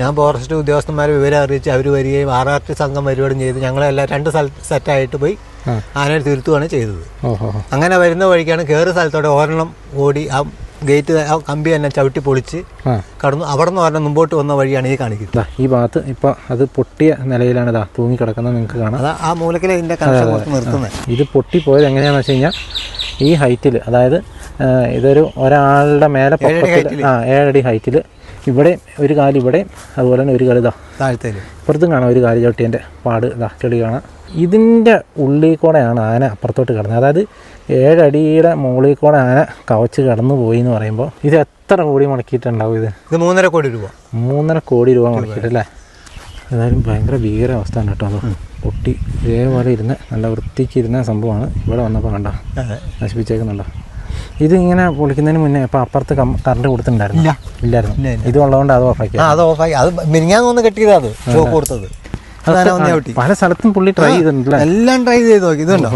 ഞാൻ ഫോറസ്റ്റ് ഉദ്യോഗസ്ഥന്മാരെ വിവരം അറിയിച്ച് അവർ വരികയും ആർ ആർ ടി സംഘം വരികയും ചെയ്ത് ഞങ്ങളെല്ലാം രണ്ട് സെറ്റായിട്ട് പോയി. ആനയെ തിരുത്തുകയാണ് ചെയ്തത്. അങ്ങനെ വരുന്ന വഴിക്കാണ് കയറി സ്ഥലത്തോടെ ഒരെണ്ണം ഓടി ആ ഗേറ്റ് ആ കമ്പി തന്നെ ചവിട്ടി പൊളിച്ച് കടന്നു അവിടെ നിന്ന് ഒരെണ്ണം മുമ്പോട്ട് വന്ന വഴിയാണ് ഈ കാണിക്കുന്നത്. ഈ ഭാഗത്ത് ഇപ്പൊ അത് പൊട്ടിയ നിലയിലാണ് ഇതാ തൂങ്ങി കിടക്കുന്നത് നിങ്ങൾക്ക് കാണാം. അതാ ആ മൂലക്കിലെ ഇതിന്റെ കണക്ഷൻ നിർത്തുന്നത് ഇത് പൊട്ടിപ്പോയത് എങ്ങനെയാണെന്ന് വെച്ച് കഴിഞ്ഞാൽ ഈ ഹൈറ്റിൽ അതായത് ഇതൊരു ഒരാളുടെ മേലെ ആ ഏഴടി ഹൈറ്റിൽ ഇവിടെ ഒരു കാൽ ഇവിടെ അതുപോലെ തന്നെ ഒരു കാൽ ഇതാ. താഴത്തേൽ. ഇപ്പുറത്തും കാണാം ഒരു കാൽ ചവിട്ടിയതിന്റെ പാട് ഇതാ ചെളി കാണാം. ഇതിന്റെ ഉള്ളിൽ കൂടെയാണ് ആന അപ്പുറത്തോട്ട് കിടന്നത്. അതായത് ഏഴടിയുടെ മുകളിൽ കൂടെ ആന കവച്ച് കടന്നു പോയി എന്ന് പറയുമ്പോൾ ഇത് എത്ര കോടി മുടക്കിയിട്ടുണ്ടാവും ഇത്? ഇത് മൂന്നര കോടി രൂപ. മൂന്നര കോടി രൂപ മുടക്കിയിട്ടല്ലേ? ഏതായാലും ഭയങ്കര ഭീകര അവസ്ഥയാണ് കേട്ടോ അത്. പൊട്ടി ഇതേപോലെ ഇരുന്ന് നല്ല വൃത്തിക്ക് ഇരുന്ന സംഭവമാണ് ഇവിടെ വന്നപ്പോൾ കണ്ട? അതെ. നശിപ്പിച്ചേക്കുന്നുണ്ടോ? ഇത് ഇങ്ങനെ പൊളിക്കുന്നതിന് മുന്നേ ഇപ്പം അപ്പുറത്ത് കറണ്ട് കൊടുത്തിട്ടുണ്ടായിരുന്നു. ഇല്ലായിരുന്നു. ഇത് ഉള്ളതുകൊണ്ട് അത് ഓഫാക്കി അത് ഓഫാക്കി അത് മിനിഞ്ഞാന്ന് ഒന്ന് കെട്ടിയതാ അത്. ഷോക്ക് കൊടുത്തത്. പല സ്ഥലത്തും പുള്ളി ട്രൈ ചെയ്തിട്ടുണ്ടല്ലേ? എല്ലാം ട്രൈ ചെയ്ത് നോക്കി. ഇതുണ്ടോ?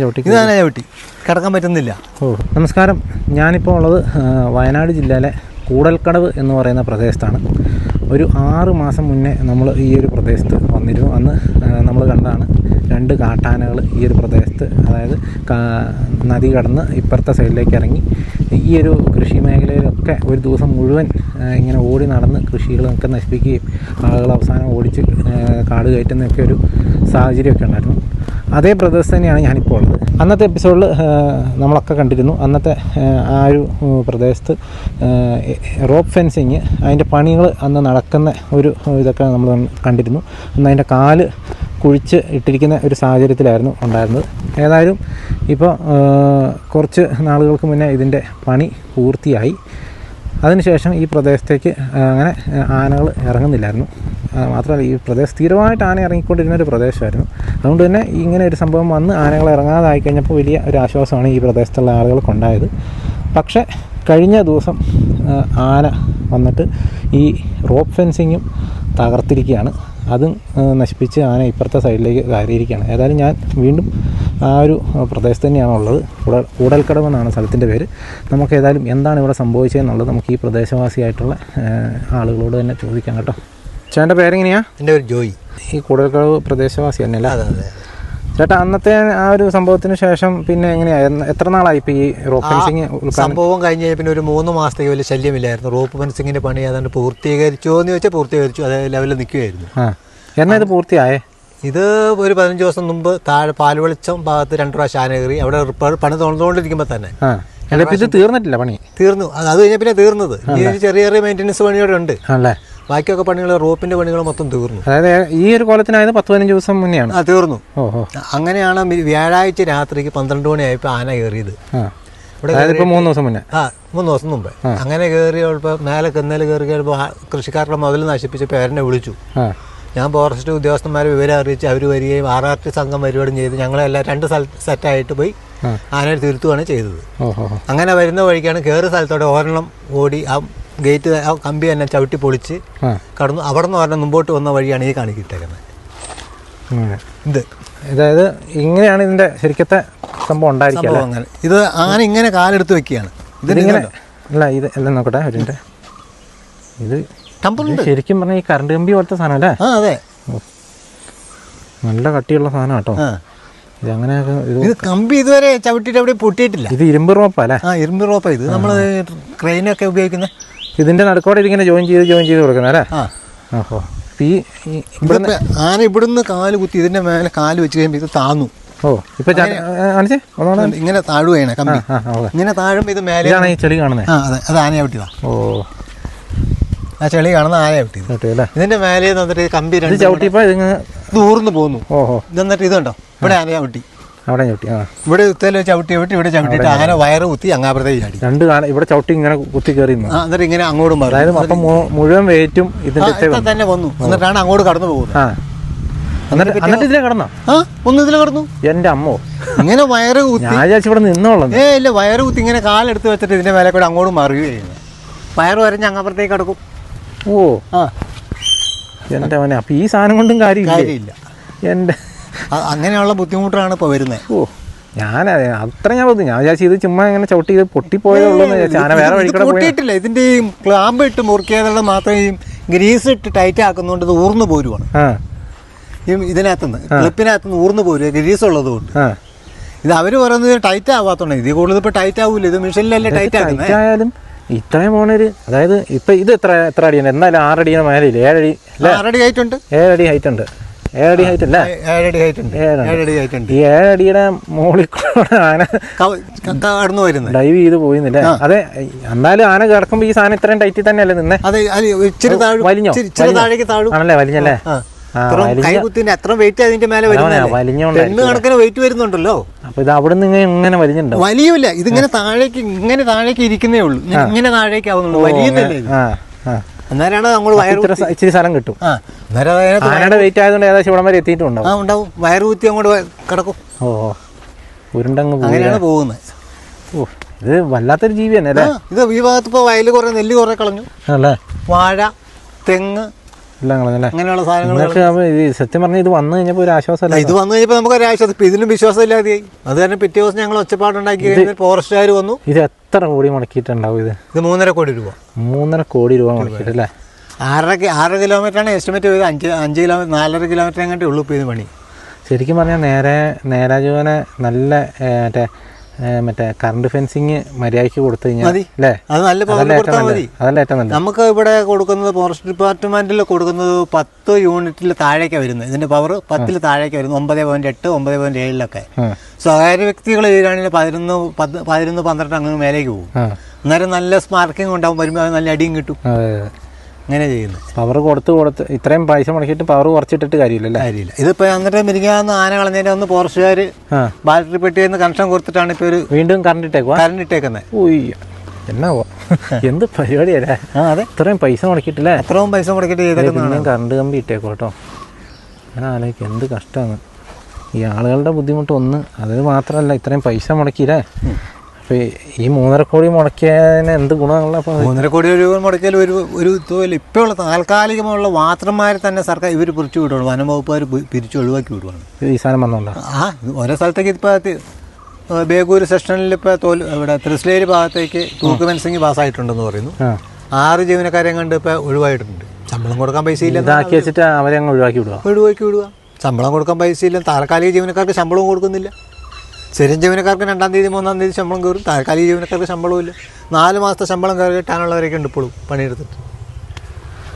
ചവിട്ടി ഇതാണ് ചവിട്ടി? കിടക്കാൻ പറ്റുന്നില്ല. ഓ നമസ്കാരം. ഞാനിപ്പോൾ ഉള്ളത് വയനാട് ജില്ലയിലെ കൂടൽക്കടവ് എന്ന് പറയുന്ന പ്രദേശത്താണ്. ഒരു ആറ് മാസം മുന്നേ നമ്മൾ ഈ ഒരു പ്രദേശത്ത് വന്നിരുന്നു. അന്ന് നമ്മൾ കണ്ടാണ് രണ്ട് കാട്ടാനകൾ ഈ ഒരു പ്രദേശത്ത് അതായത് നദി കടന്ന് ഇപ്പുറത്തെ സൈഡിലേക്ക് ഇറങ്ങി. ഈ ഒരു കൃഷി മേഖലയിലൊക്കെ ഒരു ദിവസം മുഴുവൻ ഇങ്ങനെ ഓടി നടന്ന് കൃഷികളൊക്കെ നശിപ്പിക്കുകയും ആളുകൾ അവസാനം ഓടിച്ച് കാട് കയറ്റുന്നൊക്കെ ഒരു സാഹചര്യമൊക്കെ ഉണ്ടായിരുന്നു. അതേ പ്രദേശത്ത് തന്നെയാണ് ഞാനിപ്പോൾ ഉള്ളത്. അന്നത്തെ എപ്പിസോഡിൽ നമ്മളൊക്കെ കണ്ടിരുന്നു. അന്നത്തെ ആ, ഒരു പ്രദേശത്ത് റോപ്പ് ഫെൻസിങ് അതിന്റെ പണികൾ അന്ന് നടക്കുന്ന ഒരു ഇതൊക്കെ നമ്മൾ കണ്ടിരുന്നു. അന്ന് അതിന്റെ കാൽ കുഴിച്ച് ഇട്ടിരിക്കുന്ന ഒരു സാഹചര്യത്തിലായിരുന്നു ഉണ്ടായിരുന്നത്. ഏതായാലും ഇപ്പോൾ കുറച്ച് നാളുകൾക്ക് മുന്നേ ഇതിന്റെ പണി പൂർത്തിയായി. അതിനുശേഷം ഈ പ്രദേശത്തേക്ക് അങ്ങനെ ആനകൾ ഇറങ്ങുന്നില്ലായിരുന്നു. മാത്രമല്ല ഈ പ്രദേശം സ്ഥിരമായിട്ട് ആന ഇറങ്ങിക്കൊണ്ടിരുന്ന ഒരു പ്രദേശമായിരുന്നു. അതുകൊണ്ട് തന്നെ ഇങ്ങനെ ഒരു സംഭവം വന്ന് ആനകൾ ഇറങ്ങാതായി കഴിഞ്ഞപ്പോൾ വലിയ ഒരു ആശ്വാസമാണ് ഈ പ്രദേശത്തുള്ള ആളുകൾക്കുണ്ടായത്. പക്ഷേ കഴിഞ്ഞ ദിവസം ആന വന്നിട്ട് ഈ റോപ്പ് ഫെൻസിങ്ങും തകർത്തിരിക്കുകയാണ്. അതും നശിപ്പിച്ച് ആന ഇപ്പുറത്തെ സൈഡിലേക്ക് കയറിയിരിക്കുകയാണ്. ഏതായാലും ഞാൻ വീണ്ടും ആ ഒരു പ്രദേശത്ത് തന്നെയാണ് ഉള്ളത്. കൂടൽ കൂടൽക്കടവ് എന്നാണ് സ്ഥലത്തിന്റെ പേര്. നമുക്ക് ഏതായാലും എന്താണ് ഇവിടെ സംഭവിച്ചതെന്നുള്ളത് നമുക്ക് ഈ പ്രദേശവാസിയായിട്ടുള്ള ആളുകളോട് തന്നെ ചോദിക്കാം കേട്ടോ. ചേട്ടന്റെ പേരെങ്ങനെയാ? എന്റെ ഒരു ജോയി. ഈ കൂടൽക്കടവ് പ്രദേശവാസി തന്നെയല്ല? അതെ അതെ. ചേട്ടാ അന്നത്തെ ആ ഒരു സംഭവത്തിന് ശേഷം പിന്നെ എങ്ങനെയാ? എത്ര നാളായി ഇപ്പോൾ ഈ റോപ്പ് ഫെൻസിങ് സംഭവം കഴിഞ്ഞ് പിന്നെ ഒരു മൂന്ന് മാസത്തേക്ക് വലിയ ശല്യമില്ലായിരുന്നു. റോപ്പ് ഫെൻസിങ്ങിന്റെ പണി ഏതാണ്ട് പൂർത്തീകരിച്ചോ എന്ന് ചോദിച്ചാൽ പൂർത്തീകരിച്ചു. അതേ ലെവലിൽ നിൽക്കുകയായിരുന്നു എന്നാ ഇത് പൂർത്തിയായേ? ഇത് ഒരു പതിനഞ്ച് ദിവസം മുമ്പ് താഴെ പാൽവെളിച്ചം ഭാഗത്ത് രണ്ടു പ്രാവശ്യം ആന കയറി. അവിടെ റിപ്പയർ പണി തുറന്നുകൊണ്ടിരിക്കുമ്പോൾ തന്നെ. അല്ല ഇത് തീർന്നിട്ടില്ല പണി? തീർന്നു. അത് കഴിഞ്ഞാൽ കഴിഞ്ഞ പിന്നെ തീർന്നത്. ചെറിയ ചെറിയ മെയിന്റനൻസ് പണിയോടെ ഉണ്ട്. ആണല്ലേ? ബാക്കിയൊക്കെ പണികൾ റോപ്പിന്റെ പണികൾ മൊത്തം തീർന്നു. അതായത് ഈ ഒരു കോലത്തിനായത് പത്ത് പതിനഞ്ച് ദിവസം മുന്നെയാണ്. ആ തീർന്നു. അങ്ങനെയാണ് വ്യാഴാഴ്ച രാത്രിക്ക് പന്ത്രണ്ട് മണിയായപ്പോൾ ആന കയറിയത്. ഇവിടെ മൂന്ന് ദിവസം മുന്നേ. ആ മൂന്ന് ദിവസം മുമ്പ്. അങ്ങനെ കയറിയപ്പോൾ മേലെ കന്നൽ കയറി കഴിയുമ്പോൾ കൃഷിക്കാരുടെ മുതൽ നശിപ്പിച്ചപ്പോൾ പേരനെ വിളിച്ചു. ഞാൻ ഫോറസ്റ്റ് ഉദ്യോഗസ്ഥന്മാരെ വിവരം അറിയിച്ച് അവർ വരികയും ആർ ആർ ടി സംഘം വരികയും ചെയ്ത് ഞങ്ങളെല്ലാം രണ്ട് സെറ്റായിട്ട് പോയി. ആനയെ തിരുത്തുകയാണ് ചെയ്തത്. അങ്ങനെ വരുന്ന വഴിക്കാണ് കയറി സ്ഥലത്തോടെ ഒരെണ്ണം ഓടി ആ ഗേറ്റ് ആ കമ്പി തന്നെ ചവിട്ടി പൊളിച്ച് കടന്നു. അവിടെ നിന്ന് പറഞ്ഞാൽ മുമ്പോട്ട് വന്ന വഴിയാണ് ഈ കാണിക്കിട്ടേക്കുന്നത് ഇത്. അതായത് ഇങ്ങനെയാണ് ഇതിന്റെ ശരിക്കത്തെ സംഭവം ഉണ്ടായിരിക്കുക ഇത് അങ്ങനെ. ആന ഇങ്ങനെ കാലെടുത്ത് വെക്കുകയാണ്. ഇതിങ്ങനെ അല്ല ഇത് എല്ലാം നോക്കട്ടെ ഒരു മിനിറ്റ് ഇത് ശരിക്കും പറഞ്ഞ ഈ കറണ്ട് കമ്പി പോലത്തെ സാധനം അല്ലേ? അതെ. നല്ല കട്ടിയുള്ള സാധനം കേട്ടോ. ഇത് അങ്ങനെ ഇത് കമ്പി ഇതുവരെ ചവിട്ടിട്ട് അവിടെ പൊട്ടിയിട്ടില്ല. ഇത് ഇരുമ്പ് റോപ്പ അല്ലേ? ആ ഇരുമ്പ് റോപ്പ ഇത്. നമ്മൾ ക്രെയിനൊക്കെ ഉപയോഗിക്കുന്ന ഇതിന്റെ നടുക്കോടെ ഇതിങ്ങനെ ജോയിൻ ചെയ്ത് ജോയിൻ ചെയ്ത് കൊടുക്കുന്നത് അല്ലേ? ഓഹോ ഈ ആന ഇവിടുന്ന് കാൽ കുത്തി ഇതിന്റെ മേലെ കാൽ വെച്ച് കഴിയുമ്പോൾ ഇത് താന്നു. ഓ ഇപ്പൊ ഇങ്ങനെ താഴുകയാണ് കമ്പി. ഇങ്ങനെ താഴുമ്പോൾ ഇത് മേലെ ചെളി കാണുന്നത് ആ അതെ അത് ആനയെ വിട്ടിയതാ. ഓ. ആ ചെളി കാണുന്ന വിട്ടിയത്. അല്ലേ? ഇതിന്റെ മേലെ വന്നിട്ട് കമ്പി രണ്ട് ചവിട്ടിയപ്പോ ഇത് ഊർന്ന് പോന്നു. ഓഹോ. ഇത് എന്നിട്ട് ഇതുണ്ടോ ഇവിടെ ആനയെ വിട്ടി. അവിടെ ചവിട്ടി ആ. ഇവിടെ ഉത്തേൽ ചവിട്ടി വിട്ടി ഇവിടെ ചവിട്ടിയിട്ട് അങ്ങനെ വയറ് കുത്തി അങ്ങാപ്പുറത്തേക്ക് ചാടി. രണ്ട് കാലം ഇവിടെ ചവിട്ടി ഇങ്ങനെ കുത്തി കയറി നിന്നു ആ എന്നിട്ട് ഇങ്ങനെ അങ്ങോട്ടും മാറി അതായത് മൊത്തം മു- മുഴുവൻ വെയിറ്റും ഇതിന്റെ വന്നു. തന്നെ വന്നു. എന്നിട്ടാണ് അങ്ങോട്ട് കടന്നു പോകുന്നത്. ആ. എന്നിട്ട് എന്നിട്ട് ഇതിലെ കടന്നോ? ആ ഒന്ന് ഇതിൽ കടന്നു. എന്റെ അമ്മോ. ഇങ്ങനെ വയറ് കുത്തി. ഞാൻ വിചാരിച്ചു ഇവിടെ നിന്നോളന്ന്. ഏ ഇല്ല വയറ് കുത്തി ഇങ്ങനെ കാലെടുത്ത് വെച്ചിട്ട് ഇതിന്റെ മേലെ കൂടെ അങ്ങോട്ട് മറിയുകയാണ് വയറ് വരഞ്ഞ് അങ്ങപ്പുറത്തേക്ക് കിടക്കും. ഓ. ആ. എന്റെ അവനെ അപ്പൊ ഈ സാധനം കൊണ്ടും കാര്യമില്ല? കാര്യമില്ല. എന്റെ അങ്ങനെയുള്ള ബുദ്ധിമുട്ടാണ് ഇപ്പോൾ വരുന്നത് ഓ ഞാൻ അത്ര ഞാൻ പറഞ്ഞു ഞാൻ വിചാരിച്ചു ഇത് ചുമ്മാ ഇങ്ങനെ ചവിട്ടി ഇത് വിചാരിച്ചു ആന വേറെ വഴിക്കൂടെ പൊട്ടിയിട്ടില്ല ഇതിന്റെ ഈ ക്ലാമ്പ് ഇട്ട് മുറുക്കിയതുള്ള മാത്രം ഈ ഗ്രീസ് ഇട്ട് ടൈറ്റ് ആക്കുന്നതുകൊണ്ട് ഇത് ഊർന്നു പോരുവാണ്. ഈ ഇതിനകത്തുനിന്ന് ക്ലിപ്പിനകത്തുനിന്ന് ഊർന്നു പോരുക ഗ്രീസ് ഉള്ളത് കൊണ്ട്. ഇത് അവർ പറയുന്നത് ടൈറ്റ് ആവാത്തോണ്ട്. ഇത് കൂടുതൽ ഇപ്പോൾ ടൈറ്റ് ആവൂല. ഇത് മെഷീനിലല്ലേ ടൈറ്റ് ആക്കുന്നത് ആയാലും ഇത്രയും പോണൊരു അതായത് ഇപ്പൊ ഇത് എത്ര എത്ര അടിയാണ്? എന്നാലും ആറടിയുടെ മേലെയില്ല? ഏഴടി ആറടി ഹൈറ്റ് ഉണ്ട് ഏഴടി ഹൈറ്റ് ഉണ്ട് ഏഴടി ഹൈറ്റ് അല്ലേ? ഏഴടി ഹൈറ്റ് ഉണ്ട്. ഏഴടി. ഏഴടി ഹൈറ്റ് ഉണ്ട്. ഈ ഏഴടിയുടെ മുകളിൽ കൂടെ ആന കടന്നു വരുന്നത് ഡൈവ് ചെയ്ത് പോയിന്നില്ല? അതെ എന്നാലും ആന കിടക്കുമ്പോ ഈ സാധനം ഇത്രയും ടൈറ്റിൽ തന്നെയല്ലേ നിന്നെ? അത് ഇച്ചിരി താഴും വലിഞ്ഞോ? ഇച്ചിരി- ഇച്ചിരി വലിഞ്ഞോ? താഴേക്ക് താഴും. ആണല്ലേ വലിഞ്ഞല്ലേ? അത്ര വെയിറ്റ് അതിന്റെ മേലെ കണക്കിന് വെയിറ്റ് വരുന്നുണ്ടല്ലോ. അപ്പൊ ഇത് അവിടെ നിന്ന് ഇങ്ങനെ വലിഞ്ഞിട്ടുണ്ടോ? വലിയൂല ഇതിങ്ങനെ താഴേക്ക് ഇങ്ങനെ താഴേക്ക് ഇരിക്കുന്നേ ഉള്ളൂ. ഇങ്ങനെ- താഴേക്ക് ആവുന്നുള്ളൂ. വലിയ അന്നേരമാണ് നമ്മൾ സ- ഇച്ചിരി സ്ഥലം കിട്ടും. ആനയുടെ വെയിറ്റ് ആയതുകൊണ്ട് ഏകദേശം ഇവിടം വരെ എത്തിയിട്ടുണ്ടാവും. ആ ഉണ്ടാവും. വയറ് കുത്തി അങ്ങോട്ട് കിടക്കും. ഓ ഓ. ഉരുണ്ടങ്ങ് അങ്ങനെയാണ് പോകുന്നത്. ഓ ഇത് വല്ലാത്തൊരു ജീവി തന്നെ അല്ലേ? ഇത് ഈ ഭാഗത്ത് ഇപ്പോൾ വയൽ കുറേ നെല്ല് കുറേ കളഞ്ഞു. അല്ലേ വാഴ തെങ്ങ് എല്ലാം കളഞ്ഞല്ലേ? അങ്ങനെയുള്ള സാധനങ്ങൾ ഇത് സത്യം പറഞ്ഞാൽ ഇത് വന്നു കഴിഞ്ഞപ്പോൾ ഒരു ആശ്വാസമല്ല? ഇത് വന്നു കഴിഞ്ഞപ്പോൾ നമുക്ക് ഒരു ആശ്വാസം. ഇതിലും ഇതിനും വിശ്വാസമില്ലാതെയായി. അത് തന്നെ പിറ്റേ ദിവസം ഞങ്ങൾ ഒച്ചപ്പാടുണ്ടാക്കി ഫോറസ്റ്റുകാർ വന്നു. ഇത് എത്ര കോടി മുടക്കിയിട്ടുണ്ടാവും ഇത്? ഇത് മൂന്നര കോടി രൂപ. മൂന്നര കോടി രൂപ മുടക്കിയിട്ടല്ലേ? ആറര ആറര കിലോമീറ്ററാണ് എസ്റ്റിമേറ്റ് ചെയ്തത്. അഞ്ച് അഞ്ച് കിലോമീറ്റർ നാലര കിലോമീറ്റർ എങ്ങോട്ടേ ഉള്ളൂ ഇപ്പോൾ ഇത് പണി. ശരിക്കും പറഞ്ഞാൽ നേരെ നേരാജുവനെ നല്ല മറ്റേ മറ്റേ കറണ്ട് ഫെൻസിങ് മര്യാദയ്ക്ക് കൊടുത്തു കഴിഞ്ഞാൽ. അല്ലേ? അത് നല്ല ഏറ്റവും നല്ലത്. നമുക്ക് ഇവിടെ കൊടുക്കുന്നത് ഫോറസ്റ്റ് ഡിപ്പാർട്ട്മെന്റിൽ കൊടുക്കുന്നത് പത്ത് യൂണിറ്റിൽ താഴേക്ക് വരുന്നത്. ഇതിന്റെ പവർ പത്തിൽ താഴേക്ക് വരുന്നു ഒമ്പത് പോയിന്റ് എട്ട് ഒമ്പത് പോയിന്റ് ഏഴിലൊക്കെ. സ്വകാര്യ വ്യക്തികൾ ചെയ്യുകയാണെങ്കിൽ പതിനൊന്ന് പതിനൊന്ന് പന്ത്രണ്ട് അങ്ങനെ മേലേക്ക് പോകും. അന്നേരം നല്ല സ്മാർക്കിംഗ് ഉണ്ടാവും വരുമ്പോൾ നല്ല അടിയും കിട്ടും. അങ്ങനെ ചെയ്യുന്നത് പവർ കൊടുത്ത് കൊടുത്ത് ഇത്രയും പൈസ മുടക്കിയിട്ട് പവർ കുറച്ചിട്ടിട്ട് കാര്യമില്ലല്ലേ കാര്യമില്ല. ഇതിപ്പോൾ എന്നിട്ട് മിരിക്കാന്ന് ആന കളഞ്ഞതിന് ഒന്ന് പോർച്ചുകാർ ബാറ്ററി പെട്ടിയിൽ നിന്ന് കണക്ഷൻ കൊടുത്തിട്ടാണ് ഇപ്പൊ ഒരു വീണ്ടും കറണ്ട് ഇട്ടേക്കുക കറണ്ട് ഇട്ടേക്കുന്നത് ഉയ്യ. എന്നാ എന്ത് പരിപാടിയല്ലേ? ആ അതെ. ഇത്രയും പൈസ മുടക്കിയിട്ടില്ലേ? അത്രയും പൈസ മുടക്കിട്ട് ചെയ്തേക്കുന്നതാണ്. കറണ്ട് കമ്പി ഇട്ടേക്കോ കേട്ടോ. ഞാൻ ആലോചിക്കും എന്ത് കഷ്ടമാണ് ഈ ആളുകളുടെ ബുദ്ധിമുട്ട് ഒന്ന് അത് മാത്രമല്ല ഇത്രയും പൈസ മുടക്കിയില്ലേ? അപ്പോൾ ഈ മൂന്നര കോടി മുടക്കിയതിന് എന്ത് ഗുണങ്ങളാണ് മൂന്നര കോടി രൂപ മുടക്കിയാൽ ഒരു ഒരു ഇതുപോലെ ഇപ്പോഴുള്ള താൽക്കാലികമുള്ള വാത്രന്മാരെ തന്നെ സർക്കാർ ഇവർ പിരിച്ചു വിടുകയാണ് വനം വകുപ്പുകാർ പിരിച്ചു ഒഴിവാക്കി വിടുകയാണ് ഈ സാധനം വന്നോണ്ടോ? ആ ഓരോ സ്ഥലത്തേക്ക് ഇപ്പോൾ ബേഗൂർ സെക്ഷനിൽ ഇപ്പോൾ തോൽ ഇവിടെ തൃശ്ശേരി ഭാഗത്തേക്ക് തൂക്ക് ഫെൻസിങ് പാസ്സായിട്ടുണ്ടെന്ന് പറയുന്നു. ആറ് ജീവനക്കാരെ കണ്ട് ഇപ്പോൾ ഒഴിവായിട്ടുണ്ട്. ശമ്പളം കൊടുക്കാൻ പൈസ ഇല്ല ഇതാക്കി വെച്ചിട്ട് അവരെ ഒഴിവാക്കി വിടുക ഒഴിവാക്കി വിടുക ശമ്പളം കൊടുക്കാൻ പൈസ ഇല്ല താൽക്കാലിക ജീവനക്കാർക്ക് ശമ്പളവും കൊടുക്കുന്നില്ല. സ്ഥിരം ജീവനക്കാർക്ക് രണ്ടാം തീയതി മൂന്നാം തീയതി ശമ്പളം കയറും. താൽക്കാലിക ജീവനക്കാർക്ക് ശമ്പളവും ഇല്ല നാല് മാസത്തെ ശമ്പളം കയറി കിട്ടാനുള്ളവരൊക്കെ ഉണ്ട് ഇപ്പോഴും പണിയെടുത്തിട്ട്.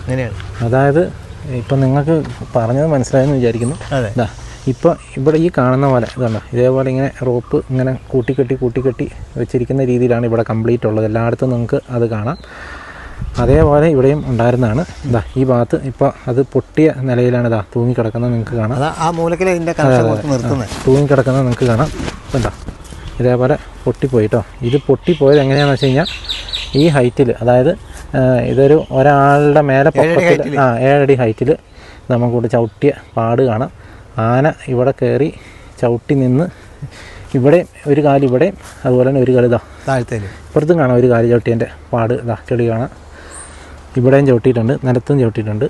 അങ്ങനെയാണ്. അതായത് ഇപ്പം നിങ്ങൾക്ക് പറഞ്ഞത് മനസ്സിലായെന്ന് വിചാരിക്കുന്നു. അതെ. ഇപ്പോൾ ഇവിടെ ഈ കാണുന്ന പോലെ ഇതാണ് ഇതേപോലെ ഇങ്ങനെ റോപ്പ് ഇങ്ങനെ കൂട്ടിക്കെട്ടി കൂട്ടിക്കെട്ടി വെച്ചിരിക്കുന്ന രീതിയിലാണ് ഇവിടെ കംപ്ലീറ്റ് ഉള്ളത്. എല്ലായിടത്തും നിങ്ങൾക്ക് അത് കാണാം. അതേപോലെ ഇവിടെയും ഉണ്ടായിരുന്നതാണ്. ഇതാ ഈ ഭാഗത്ത് ഇപ്പോൾ അത് പൊട്ടിയ നിലയിലാണ് ഇതാ തൂങ്ങിക്കിടക്കുന്നത് നിങ്ങൾക്ക് കാണാം. ആ മൂലക്കിൽ തൂങ്ങിക്കിടക്കുന്നത് നിങ്ങൾക്ക് കാണാം. എന്താ ഇതേപോലെ പൊട്ടിപ്പോയിട്ടോ ഇത് പൊട്ടിപ്പോയത് എങ്ങനെയാണെന്ന് വെച്ച് കഴിഞ്ഞാൽ ഈ ഹൈറ്റിൽ അതായത് ഇതൊരു ഒരാളുടെ മേലെ പൊക്കത്തിൽ ആ ഏഴടി ഹൈറ്റിൽ നമുക്കിവിടെ ചവിട്ടിയ പാട് കാണാം. ആന ഇവിടെ കയറി ചവിട്ടി നിന്ന് ഇവിടെ ഒരു കാൽ ഇവിടെ അതുപോലെ തന്നെ ഒരു കാൽ ഇതാ താഴ്ത്തേൽ. ഇപ്പുറത്തും കാണാം ഒരു കാൽ ചവിട്ടിയന്റെ പാട് ഇതാ ചെളി കാണാം. ഇവിടെയും ചവിട്ടിയിട്ടുണ്ട് നിലത്തും ചവിട്ടിയിട്ടുണ്ട്.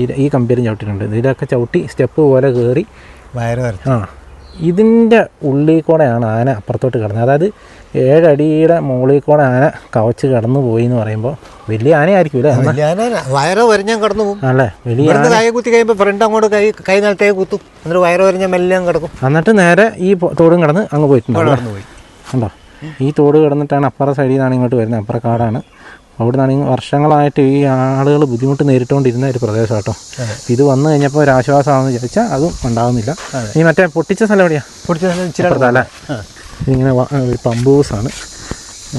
ഈ ഈ കമ്പിയിലും ചവിട്ടിയിട്ടുണ്ട്. ഇതിലൊക്കെ ചവിട്ടി സ്റ്റെപ്പ് പോലെ കയറി വയറ് ആ ഇതിന്റെ ഉള്ളിൽ കൂടെയാണ് ആന അപ്പുറത്തോട്ട് കിടന്നത്. അതായത് ഏഴടിയുടെ മുകളിൽ കൂടെ ആന കവച്ച് കടന്നു പോയി എന്ന് പറയുമ്പോൾ വലിയ ആനയായിരിക്കും അല്ലേ? വലിയ ആന വയറ് വരഞ്ഞാൽ കടന്നു പോകും. അല്ലേ? വലിയ കൈ കുത്തി കഴിയുമ്പോൾ ഫ്രണ്ട് അങ്ങോട്ട് കൈ കൈ നിലത്തേക്ക് കുത്തും. എന്നിട്ട് വയറ് വരഞ്ഞാൽ മെല്ലെ കിടക്കും. എന്നിട്ട് നേരെ ഈ തോടും കടന്ന് അങ്ങ് പോയിട്ടുണ്ട് കടന്നു പോയി. കണ്ടോ? ഈ തോട് കിടന്നിട്ടാണ് അപ്പുറ സൈഡിൽ നിന്നാണ് ഇങ്ങോട്ട് വരുന്നത്. അപ്പുറ കാടാണ്. അവിടെ നിന്നാണെങ്കിൽ വർഷങ്ങളായിട്ട് ഈ ആളുകൾ ബുദ്ധിമുട്ട് നേരിട്ടുകൊണ്ടിരുന്ന ഒരു പ്രദേശം കേട്ടോ ഇത് വന്നു കഴിഞ്ഞപ്പോൾ ഒരു ആശ്വാസമാണെന്ന് വിചാരിച്ചാൽ അതും ഉണ്ടാകുന്നില്ല ഈ മറ്റേ പൊട്ടിച്ച സ്ഥലം എവിടെയാ? സ്ഥലം ഇച്ചിരി അപ്പുറത്താ ഇങ്ങനെ പമ്പൂസ് ആണ് ഒരു പമ്പ് ഹൗസാണ്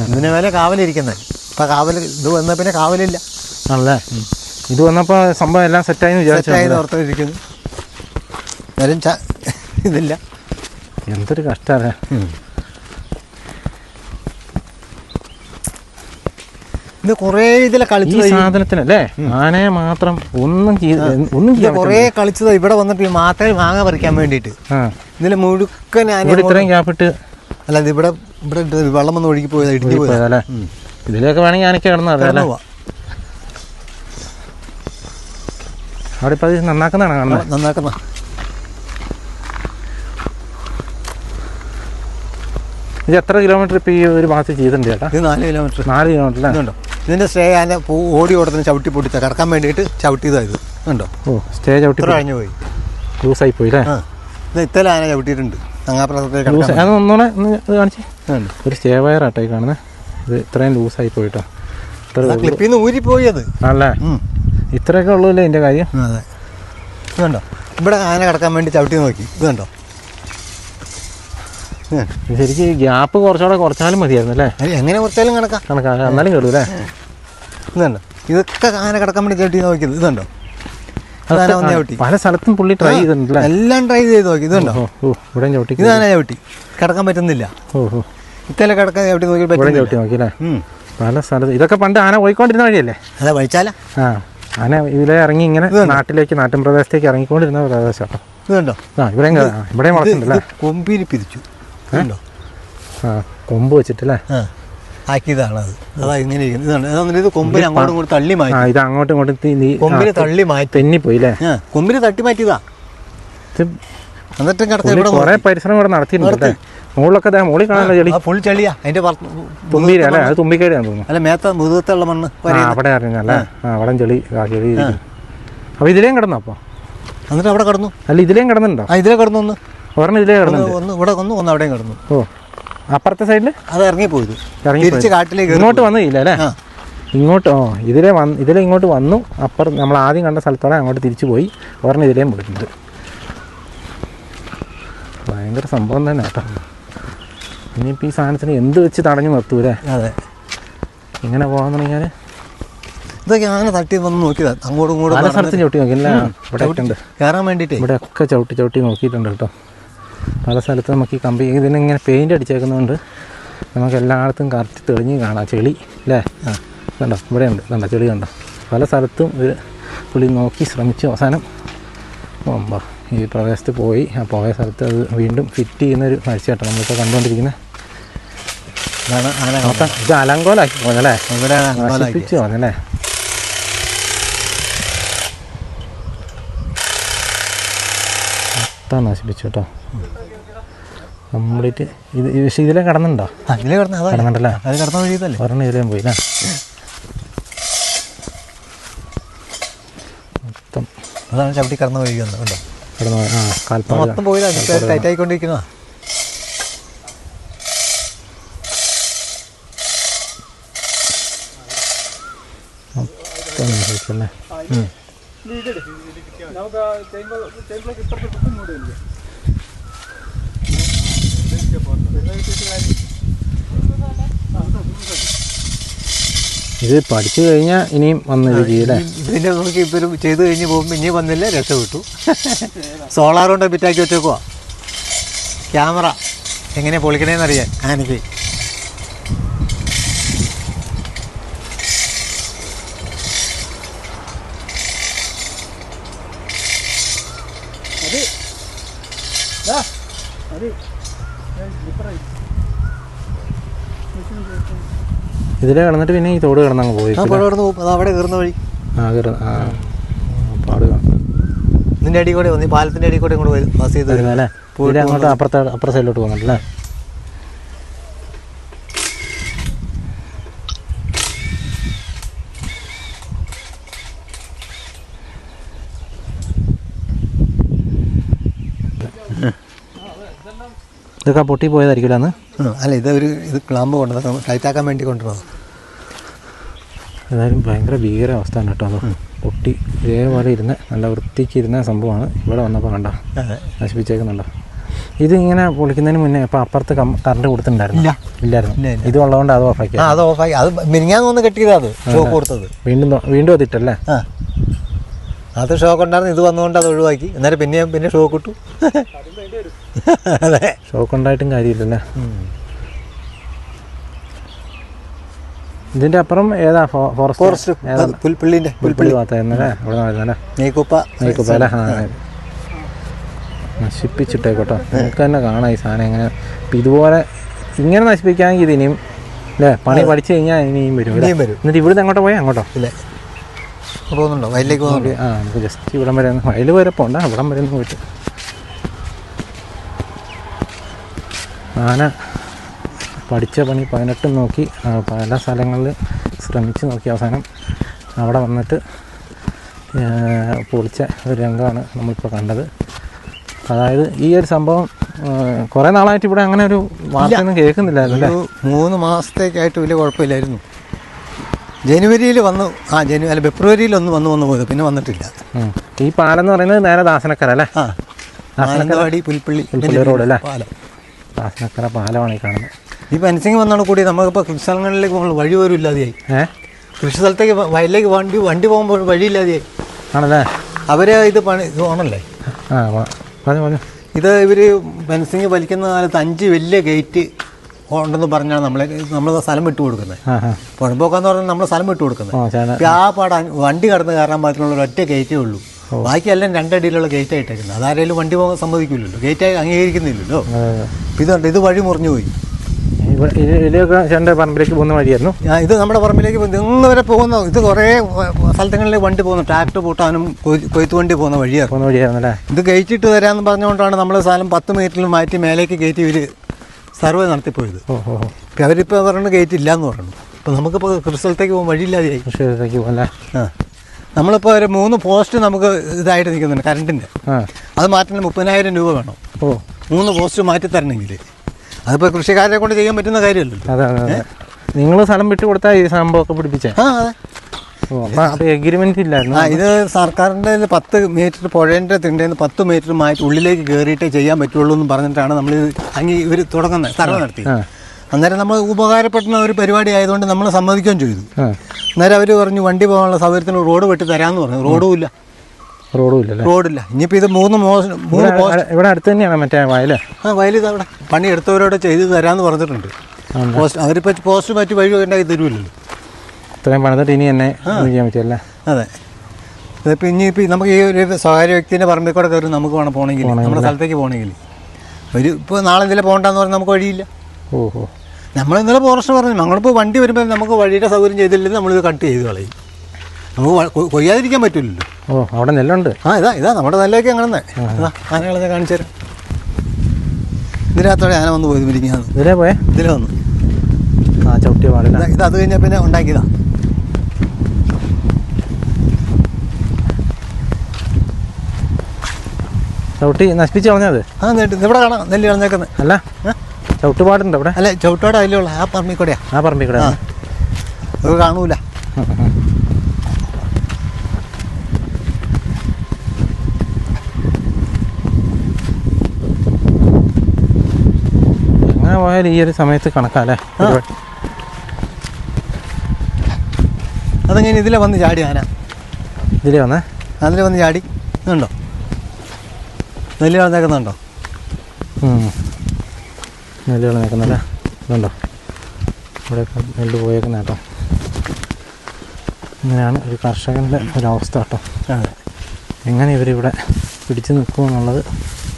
ഇതിന് മേലെ കാവലിരിക്കുന്നത് ഇപ്പം കാവൽ ഇത് വന്ന പിന്നെ കാവലില്ല. ആണല്ലേ? ഇത് വന്നപ്പോൾ സംഭവം എല്ലാം സെറ്റായി വിചാരിച്ചു ഓർത്തിരിക്കുന്നു എന്നാലും ഇതില്ല. എന്തൊരു കഷ്ടമല്ലേ ഇത് കുറേ സാധനത്തിനല്ലേ? ആനയെ മാത്രം ഒന്നും ഒന്നും കുറേ കളിച്ചത് ഇവിടെ വന്നിട്ട് മാത്രമേ മാങ്ങ പറിക്കാൻ വേണ്ടിയിട്ട്. ആ. ഇതിൽ മുഴുക്കൻ ഇത്രയും ഗ്യാപ്പിട്ട് അല്ല ഇത് ഇവിടെ ഇവിടെ വെള്ളം വന്ന് ഒഴുകി പോയത് ഇടിഞ്ഞു പോയത്. പോയതല്ലേ ഇതിലൊക്കെ വേണമെങ്കിൽ ആനയ്ക്ക് കിടന്നു അറിയാലേ പോവാ. അവിടെ ഇപ്പം അത് നന്നാക്കുന്നതാണ് കാണുന്നത്. നന്നാക്കുന്ന. ഇത് എത്ര കിലോമീറ്റർ ഇപ്പം ഈ ഒരു ഭാഗത്ത് ചെയ്തിട്ടുണ്ട് ചേട്ടാ? ഇത് നാല് കിലോമീറ്റർ നാല് കിലോമീറ്റർ അല്ലേ? ഇതുണ്ടോ? ഇതിന്റെ സ്റ്റേ ഞാൻ ഓടി ഓടത്തിന് ചവിട്ടി പൊട്ടിച്ച കിടക്കാൻ വേണ്ടിയിട്ട് ചവിട്ടിയതാണ് ഇത് കണ്ടോ? ഓ സ്റ്റേ ചവിട്ടി കഴിഞ്ഞു പോയി ലൂസായി പോയി. അല്ലേ? ആ. ഇത് ഇത്തല ആന ചവിട്ടിയിട്ടുണ്ട്. അത് ഒന്നുകൂടെ ഒന്ന് കാണിച്ച്? ഒരു സ്റ്റേ വയറാട്ടോ ഈ കാണുന്നത് ഇത് ഇത്രയും ലൂസായി പോയിട്ടോ ക്ലിപ്പിൽ നിന്ന് ഊരിപ്പോയി അത് അല്ലേ. ഇത്രയൊക്കെ ഉള്ളൂല്ലേ എന്റെ കാര്യം? അതെ. ഇതുണ്ടോ കണ്ടോ? ഇവിടെ ആന കിടക്കാൻ വേണ്ടി ചവിട്ടി നോക്കി. ഇത് കണ്ടോ ഇത് കണ്ടോ? ഇത് ശരിക്കും ഗ്യാപ്പ് കുറച്ചുകൂടെ കുറച്ചാലും മതിയായിരുന്നു അല്ലേ? എങ്ങനെ കുറച്ചാലും കണക്കാം. കണക്കാ. എന്നാലും കേളൂ അല്ലേ ഇതുണ്ടോ? ഇതൊക്കെ ആന കിടക്കാൻ വേണ്ടി ചേട്ടി നോക്കിയത്. ഇതുണ്ടോ? കണ്ടോ അത് ചവിട്ടി. പല സ്ഥലത്തും പുള്ളി ട്രൈ ചെയ്തിട്ടുണ്ടല്ലേ? എല്ലാം ട്രൈ ചെയ്ത് നോക്കി. ഇതുണ്ടോ? ഇവിടെ ചവിട്ടി ഇത് ആന ചവിട്ടി. കിടക്കാൻ പറ്റുന്നില്ല. ഓ ഓ. ഇത്തല കിടക്കാൻ ചവിട്ടി നോക്കി ചവിട്ടി നോക്കി അല്ലേ പല സ്ഥലത്ത്. ഇതൊക്കെ പണ്ട് ആന പോയിക്കൊണ്ടിരുന്ന വഴിയല്ലേ? അതെ വഴിച്ചാല. ആ ആന ഇതിലെ ഇറങ്ങി ഇങ്ങനെ നാട്ടിലേക്ക് നാട്ടിൻ പ്രദേശത്തേക്ക് ഇറങ്ങിക്കൊണ്ടിരുന്ന പ്രദേശം. ഇതുണ്ടോ? ആ ഇവിടെയും ആ, ഇവിടെയും വളർത്തുന്നുണ്ടല്ലേ ഇത് പിരിച്ചു. കണ്ടോ ആ കൊമ്പ് വെച്ചിട്ടല്ലേ? ആക്കിയതാണത് ആക്കിയതാണ് അതാ. ഇങ്ങനെ ഇരിക്കുന്നത്. ഇതാണ് ഇത് കൊമ്പിന് അങ്ങോട്ടും ഇങ്ങോട്ടും തള്ളി ആ മാറ്റി. ഇത് അങ്ങോട്ടും ഇങ്ങോട്ടും തി- നീ- ആ, കൊമ്പിന് തള്ളി മാറ്റി. തെന്നിപ്പോയി അല്ലേ ആ കൊമ്പിന് തട്ടി മാറ്റിയതാ. ഇത് എന്നിട്ടും കിടക്കാൻ പുള്ളി ഇവിടെ കുറെ പരിശ്രമം ഇവിടെ നടത്തിയിട്ടുണ്ട് മുകളിലൊക്കെ ദേ മുകളിൽ കാണാനല്ലോ ചെളി. ആ ഫുൾ ചെളിയാ. അതിന്റെ തുമ്പിയില അല്ലേ? അത് തുമ്പിക്കേടിയാന്ന് തോന്നുന്നു. അല്ല മേത്ത മുതുകത്തുള്ള മണ്ണ്. ആ അവിടെ അറിഞ്ഞല്ലേ ആ. അവിടെ ചെളി ആ. ചെളി ഇരിക്കുന്നു. അപ്പൊ ഇതിലേം കിടന്നോ അപ്പൊ? എന്നിട്ട് അവിടെ കിടന്നു. അല്ല ഇതിലേം കിടന്നുണ്ടോ ആ ഇതിലെ കിടന്നു ഒന്ന്. ഒരെണ്ണം ഇതിലേ ഒന്ന് ഒന്ന് ഇവിടെ വന്നു ഒന്ന് അവിടെയും കിടന്നു. ഓ അപ്പുറത്തെ സൈഡിൽ അത് ഇറങ്ങിപ്പോയത്. ഇറങ്ങി തിരിച്ച് കാട്ടിലേക്ക് ഇങ്ങോട്ട് വന്നില്ല അല്ലേ? ഇങ്ങോട്ട് ഓ ഇതിലെ വന്ന് ഇതിലെ ഇങ്ങോട്ട് വന്നു. അപ്പുറം നമ്മൾ ആദ്യം കണ്ട സ്ഥലത്തോടെ അങ്ങോട്ട് തിരിച്ചു പോയി. ഒരെണ്ണം ഇതിലേയും പോയിട്ടുണ്ട്. ഭയങ്കര സംഭവം തന്നെ കേട്ടോ. ഇനിയിപ്പോൾ ഈ സാധനത്തിന് എന്ത് വെച്ച് തടഞ്ഞു നിർത്തൂലേ? അതെ. ഇങ്ങനെ പോകാന്ന് പറഞ്ഞാൽ ഇതൊക്കെ അങ്ങനെ തട്ടി വന്ന് നോക്കിയതാ അങ്ങോട്ടും ഇങ്ങോട്ടും പല നോക്കി. ചവിട്ടി നോക്കില്ല ഇവിടെ കയറാൻ വേണ്ടിയിട്ടേ. ഇവിടെ ഒക്കെ ചവിട്ടി ചവിട്ടി നോക്കിയിട്ടുണ്ട് കേട്ടോ. പല സ്ഥലത്ത് നമുക്ക് ഈ കമ്പി ഇതിനിങ്ങനെ പെയിന്റ് അടിച്ചേക്കുന്നതുകൊണ്ട് നമുക്ക് എല്ലായിടത്തും കറക്റ്റ് തെളിഞ്ഞ് കാണാം. ചെളി അല്ലേ ആ കണ്ടോ? ഇവിടെ ഉണ്ട് കണ്ടോ? ചെളി കണ്ടോ? പല സ്ഥലത്തും ഒരു പുളി നോക്കി ശ്രമിച്ചു. അവസാനം ഒമ്പ ഈ പ്രദേശത്ത് പോയി. ആ പോയ സ്ഥലത്ത് അത് വീണ്ടും ഫിറ്റ് ചെയ്യുന്നൊരു കാഴ്ച കേട്ടോ നമ്മളിപ്പോൾ കണ്ടുകൊണ്ടിരിക്കുന്നത് ഇതാണ് അങ്ങനെ മൊത്തം ഇത് അലങ്കോലാക്കി പോയല്ലേ ഇവിടെ നശിപ്പിച്ചു പോന്നല്ലേ മൊത്തം നശിപ്പിച്ചു കേട്ടോ. കംപ്ലീറ്റ്. ഇത് പക്ഷെ ഇതിലെ കടന്നുണ്ടോ? ആ ഇതിലെ കിടന്ന അതാ. കിടന്നുണ്ടല്ലേ അത് കടന്ന വഴിയതല്ലേ ഒരെണ്ണം ഇതിലേയും പോയി അല്ലേ മൊത്തം. അതാണ് ചവിട്ടി കടന്നു വഴി വന്നത് കണ്ടോ? കിടന്നു പോയി. ആ കാൽപ്പാട് മൊത്തം പോയില്ല ടൈറ്റ് ആയിക്കൊണ്ടിരിക്കുന്ന മൊത്തം നശിപ്പിച്ചല്ലേ ഇത് പഠിച്ചു കഴിഞ്ഞാൽ ഇനിയും വന്ന് ഇത് നമുക്ക് ഇപ്പം ചെയ്ത് കഴിഞ്ഞ് പോകുമ്പോൾ ഇനിയും വന്നില്ല? രക്ഷപ്പെട്ടു. സോളാർ കൊണ്ട് ബിറ്റാക്കി വെച്ചേക്കുവാ. ക്യാമറ. എങ്ങനെ പൊളിക്കണേന്ന് അറിയാൻ ആനയ്ക്ക് ഇതിലെ കിടന്നിട്ട് പിന്നെ ഈ തോട് കിടന്നങ്ങ് പോയി. അവിടെ കയറുന്ന വഴി. ആ കയറുന്ന ആ. പാട് കാണും. ഇതിന്റെ അടി കൂടെ വന്ന് ഈ പാലത്തിന്റെ അടി കൂടെ ഇങ്ങോട്ട് വരും. പാസ് ചെയ്ത് വരും. വരുന്നല്ലേ അങ്ങോട്ട് അപ്പുറത്തെ അപ്പുറ സൈഡിലോട്ട് പോകുന്നുണ്ടല്ലേ ഇതൊക്കെ പൊട്ടി പോയതായിരിക്കില്ല അന്ന്? അല്ല ഇത് ഒരു ഇത് ക്ലാമ്പ് കൊണ്ടുവന്നത് ഫ്ലൈറ്റ് ആക്കാൻ വേണ്ടി കൊണ്ടുവന്നത്. എന്തായാലും ഭയങ്കര ഭീകര അവസ്ഥയാണ് കേട്ടോ അത്. പൊട്ടി ഇതേപോലെ ഇരുന്ന് നല്ല വൃത്തിക്ക് ഇരുന്ന സംഭവമാണ്. ഇവിടെ വന്നപ്പോൾ കണ്ട? നശിപ്പിച്ചേക്കുന്നുണ്ടോ? ഇത് ഇങ്ങനെ പൊളിക്കുന്നതിന് മുന്നേ ഇപ്പം അപ്പുറത്ത് കറണ്ട് കൊടുത്തിട്ടുണ്ടായിരുന്നു. ഇല്ലായിരുന്നു. ഇല്ല, ഇല്ല. ഇത് ഉള്ളതുകൊണ്ട് അത് ഓഫാക്കി അത് ഓഫാക്കി. അത് മിനിങ്ങാന്ന് കെട്ടിയതാ അത്. ഷോക്ക് കൊടുത്തത്. വീണ്ടും വീണ്ടും അതിട്ടല്ലേ? ആ. അത് ഷോക്ക് ഉണ്ടായിരുന്നു. ഇത് വന്നുകൊണ്ട് അത് ഒഴിവാക്കി. എന്നാലും പിന്നെ പിന്നെ ഷോക്ക് ഇട്ടു. അതെ. ഷോക്ക് ഉണ്ടായിട്ടും കാര്യമില്ലല്ലേ ഇതിന്റെ അപ്പുറം ഏതാ? ഫോറസ്റ്റ്? പുൽപ്പള്ളിന്റെ പുൽപ്പള്ളി ഭാഗത്തായിരുന്നല്ലേ അവിടെ വരുന്നല്ലേ നെയ്ക്കുപ്പ. നയിക്കുപ്പ അല്ലേ? നശിപ്പിച്ചിട്ടേക്കോട്ടോ. നിങ്ങൾക്ക് തന്നെ കാണാം ഈ സാധനം എങ്ങനെ. ഇപ്പം ഇതുപോലെ ഇങ്ങനെ നശിപ്പിക്കാമെങ്കിൽ ഇത് ഇനിയും അല്ലേ? പണി പഠിച്ചു കഴിഞ്ഞാൽ ഇനിയും വരും ഇനിയും വരും. എന്നിട്ട് ഇവിടുന്ന് അങ്ങോട്ട് പോയാൽ അങ്ങോട്ടോ? ഇല്ലേ? പോകുന്നുണ്ടോ? വയലിലേക്ക് പോകുന്നുണ്ടോ? ആ നമുക്ക് ജസ്റ്റ് ഇവിടം വരെ വയൽ വരെ പോണ്ട. ഇവിടം വരെ ഒന്ന് പോയിട്ട് ആന പഠിച്ച പണി പതിനെട്ടും നോക്കി പല സ്ഥലങ്ങളിൽ ശ്രമിച്ച് നോക്കി അവസാനം അവിടെ വന്നിട്ട് പൊളിച്ച ഒരു രംഗമാണ് നമ്മളിപ്പോൾ കണ്ടത്. അതായത് ഈ ഒരു സംഭവം കുറേ നാളായിട്ട് ഇവിടെ അങ്ങനെ ഒരു വാർത്തയൊന്നും കേൾക്കുന്നില്ലായിരുന്നു അല്ലേ മൂന്ന് മാസത്തേക്കായിട്ട് വലിയ കുഴപ്പമില്ലായിരുന്നു. ജനുവരിയിൽ വന്നു ആ ജനുവരി അല്ല ഫെബ്രുവരിയിൽ ഒന്ന് വന്നു വന്നു പോയത് പിന്നെ വന്നിട്ടില്ല. ഈ പാലം എന്ന് പറയുന്നത് നേരെ ദാസനക്കര അല്ലേ? ആ. ദാസനക്കരവാടി പുൽപ്പള്ളി പുൽപ്പള്ളി റോഡ് അല്ലേ? പാലം. ദാസനക്കര പാലമാണ് ഈ കാണുന്നത്. ഈ പെൻസിങ് വന്നാണ് കൂടി നമുക്കിപ്പോൾ കൃഷി സ്ഥലങ്ങളിലേക്ക് പോകുമ്പോൾ വഴി പോലും ഇല്ലാതെയായി. ഏഹ് കൃഷി സ്ഥലത്തേക്ക് വയലിലേക്ക് വണ്ടി വണ്ടി പോകുമ്പോൾ വഴിയില്ലാതെയായി ആണല്ലേ? അവരെ ഇത് പണി ഇത് ഓണല്ലേ? ആ. പറഞ്ഞു പറഞ്ഞു. ഇത് ഇവർ പെൻസിങ് വലിക്കുന്ന കാലത്ത് അഞ്ച് വലിയ ഗേറ്റ് ഉണ്ടെന്ന് പറഞ്ഞാണ് നമ്മളെ നമ്മൾ സ്ഥലം വിട്ടു കൊടുക്കുന്നത്. പുഴമ്പോക്കാന്ന് പറഞ്ഞാൽ നമ്മൾ സ്ഥലം വിട്ടു കൊടുക്കുന്നത്. ആ പാട വണ്ടി കടന്ന് കയറാൻ പാകത്തിനുള്ള ഒരു ഒറ്റ ഗേറ്റേ ഉള്ളൂ. ബാക്കിയെല്ലാം രണ്ടടിയിലുള്ള ഗേറ്റ് ആയിട്ടേക്കുന്നത് അതാരേലും വണ്ടി പോകാൻ സമ്മതിക്കില്ലല്ലോ ഗേറ്റ് അംഗീകരിക്കുന്നില്ലല്ലോ. ഇത് ഇതുണ്ട് ഇത് വഴി മുറിഞ്ഞു പോയി. ഇതിലൊക്കെ ചേട്ടന്റെ പറമ്പിലേക്ക് പോകുന്ന വഴിയായിരുന്നു? ഇത് നമ്മുടെ പറമ്പിലേക്ക് ഇന്ന് വരെ പോകുന്ന ഇത് കുറെ സ്ഥലത്തുകളിലെ വണ്ടി പോകുന്നു ട്രാക്ടർ പൂട്ടാനും കൊയ്- കൊയ്ത്ത് വണ്ടി പോകുന്ന വഴിയാണ് പോകുന്ന വഴിയായിരുന്നു അല്ലേ ഇത് ഗേറ്റിട്ട് തരാമെന്ന് പറഞ്ഞുകൊണ്ടാണ് നമ്മൾ സ്ഥലം പത്ത് മീറ്ററിൽ മാറ്റി മേലേക്ക് ഗേറ്റ് ഇവർ സർവേ നടത്തിപ്പോയത്. അവരിപ്പോൾ പറഞ്ഞു ഗേറ്റ് ഇല്ല എന്ന് പറഞ്ഞു. അപ്പോൾ നമുക്കിപ്പോൾ കൃഷി സ്ഥലത്തേക്ക് പോകാൻ വഴിയില്ലാതെയായി. കൃഷി സ്ഥലത്തേക്ക് പോകാം അല്ലേ? ആ. നമ്മളിപ്പോൾ ഒരു മൂന്ന് പോസ്റ്റ് നമുക്ക് ഇതായിട്ട് നിൽക്കുന്നുണ്ട് കറണ്ടിന്റെ ആ. അത് മാറ്റണ മുപ്പതിനായിരം രൂപ വേണം. ഓ. മൂന്ന് പോസ്റ്റ് മാറ്റി തരണമെങ്കിൽ. അതിപ്പോ കൃഷിക്കാരെ കൊണ്ട് ചെയ്യാൻ പറ്റുന്ന കാര്യമല്ലല്ലോ. അതെ അതെ അതെ. നിങ്ങൾ സ്ഥലം വിട്ടു കൊടുത്താൽ ഈ സംഭവമൊക്കെ പിടിപ്പിച്ചേ? ആ അതെ. എഗ്രിമെന്റ് ഇല്ലായിരുന്നു. ആ ഇത് സർക്കാരിന്റെ പത്ത് മീറ്റർ പുഴേന്റെ തിണ്ടേന്ന് പത്ത് മീറ്റർ മാറ്റി ഉള്ളിലേക്ക് കയറിയിട്ടേ ചെയ്യാൻ പറ്റുള്ളൂ എന്ന് പറഞ്ഞിട്ടാണ് നമ്മൾ അങ്ങ് ഇവർ തുടങ്ങുന്നത് സർവ നടത്തി അന്നേരം നമ്മൾ ഉപകാരപ്പെടുന്ന ഒരു പരിപാടി ആയതുകൊണ്ട് നമ്മൾ സമ്മതിക്കുകയും ചെയ്തു. അന്നേരം അവർ പറഞ്ഞു വണ്ടി പോകാനുള്ള സൗകര്യത്തിന് റോഡ് വെട്ടി തരാമെന്ന് പറഞ്ഞു. റോഡും ഇല്ല. റോഡും ഇല്ല റോഡില്ല. ഇനിയിപ്പോൾ ഇത് മൂന്ന് മോശം മൂന്ന് ഇവിടെ അടുത്ത് തന്നെയാണ് മറ്റേ വയൽ ആ വയലിത് അവിടെ പണി എടുത്തവരോട് ചെയ്ത് തരാമെന്ന് പറഞ്ഞിട്ടുണ്ട്. പോസ്റ്റ് അവരിപ്പോൾ പോസ്റ്റ് മാറ്റി വഴി ഉണ്ടാക്കി തരുമല്ലോ ഇത്രയും പണിതിട്ട് ഇനി എന്നെ ചെയ്യാൻ പറ്റില്ല അതെ. ഇതിപ്പോൾ ഇനിയിപ്പോൾ നമുക്ക് ഈ ഒരു സ്വകാര്യ വ്യക്തിന്റെ പറമ്പിൽ കൂടെ കയറി നമുക്ക് വേണം പോകണമെങ്കിൽ നമ്മുടെ സ്ഥലത്തേക്ക് പോകണമെങ്കിൽ ഒരു ഇപ്പോൾ നാളെ എന്തെങ്കിലും പോകണ്ടെന്ന് പറഞ്ഞാൽ നമുക്ക് വഴിയില്ല. ഓ ഓ നമ്മൾ ഇന്നലെ ഫോറസ്റ്റ് പറഞ്ഞു ഞങ്ങളിപ്പോൾ വണ്ടി വരുമ്പോൾ നമുക്ക് വഴിയുടെ സൗകര്യം ചെയ്തില്ലെങ്കിൽ നമ്മളിത് കട്ട് ചെയ്ത് കളയും. നമുക്ക് കൊയ്യാതിരിക്കാൻ പറ്റില്ലല്ലോ. ഓ അവിടെ നെല്ലുണ്ട്. ആ ഇതാ ഇതാ നമ്മുടെ നെല്ലൊക്കെ അങ്ങനെ ഇതാ ആനകളെ കാണിച്ചു തരാം. ഇതിനകത്തോടെ ആന വന്ന് പോയി ഇരിക്കുന്നത് ഇതിലേ പോയേ? വന്നു. ആ ചവിട്ടിയ പാടില്ല. ഇതാ- ഇത് അത് കഴിഞ്ഞാൽ പിന്നെ ഉണ്ടാക്കിയതാ. ചവിട്ടി നശിപ്പിച്ച് കളഞ്ഞത് ആ നേട്ട് ഇവിടെ കാണാം നെല്ല് കളഞ്ഞേക്കുന്നത് അല്ല. ചവിട്ടുപാടുണ്ട് അവിടെ? അല്ല ചവിട്ടുപാട് അതിലുള്ള ആ പറമ്പിൽ കൂടെയാ. ആ പറമ്പിൽ കൂടെ. അത് കാണൂല. എങ്ങനെ പോയാലും ഈ ഒരു സമയത്ത് കണക്കാല്ലേ. അതങ്ങനെ ഇതിലെ വന്ന് ചാടി ആന? ഇതിലെ വന്നേ? അതിൽ വന്ന് ചാടി. ഇതുണ്ടോ? നെല്ല് കളഞ്ഞേക്കുന്നുണ്ടോ ഉം. നിൽക്കുന്നത് ഇതുണ്ടോ? ഇവിടെയൊക്കെ നെല്ല് പോയേക്കുന്ന കേട്ടോ. ഇങ്ങനെയാണ് ഒരു കർഷകന്റെ ഒരവസ്ഥ കേട്ടോ. എങ്ങനെ ഇവരിവിടെ പിടിച്ചു നിൽക്കുമെന്നുള്ളത്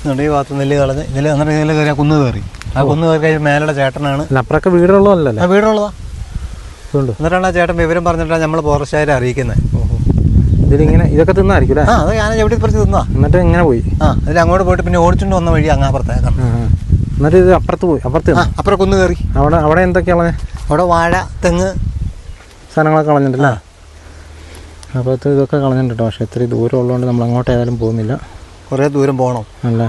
ഇതുണ്ട് ഈ ഭാഗത്ത് നെല്ല് കളഞ്ഞ് ഇതിൽ എന്നിട്ട് ഇതിൽ കയറി കുന്ന് കയറി. ആ കുന്ന് കയറി കഴിഞ്ഞാൽ മേലുള്ള ചേട്ടനാണ്. അപ്പുറമൊക്കെ വീടുള്ളതല്ലേ? ആ വീടുള്ളതാ. എന്നിട്ടാണ് ആ ചേട്ടൻ വിവരം പറഞ്ഞിട്ടാണ് നമ്മൾ ഫോറസ്റ്റുകാരെ അറിയിക്കുന്നത്. ഇതിലിങ്ങനെ ഇതൊക്കെ തിന്നായിരിക്കും അല്ലേ? ആ അത് ഞാൻ എവിടെ പറിച്ച് തിന്നാ. എന്നിട്ട് ഇങ്ങനെ പോയി? ആ അതിൽ അങ്ങോട്ട് പോയിട്ട് പിന്നെ ഓടിച്ചുകൊണ്ട് വന്ന വഴി അങ്ങാപ്പുറത്തേക്കാണ്. എന്നിട്ട് ഇത് അപ്പുറത്ത് പോയി അപ്പുറത്ത് ആ. അപ്പുറം കുന്ന് കയറി. അവിടെ അവിടെ എന്തൊക്കെയാണ് അവിടെ വാഴ തെങ്ങ്. സാധനങ്ങളൊക്കെ കളഞ്ഞിട്ടില്ല? അപ്പുറത്ത് ഇതൊക്കെ കളഞ്ഞിട്ടുണ്ട് പക്ഷെ ഇത്രയും ദൂരം ഉള്ളതുകൊണ്ട് നമ്മൾ അങ്ങോട്ട് ഏതായാലും പോകുന്നില്ല. കുറേ ദൂരം പോകണം അല്ല?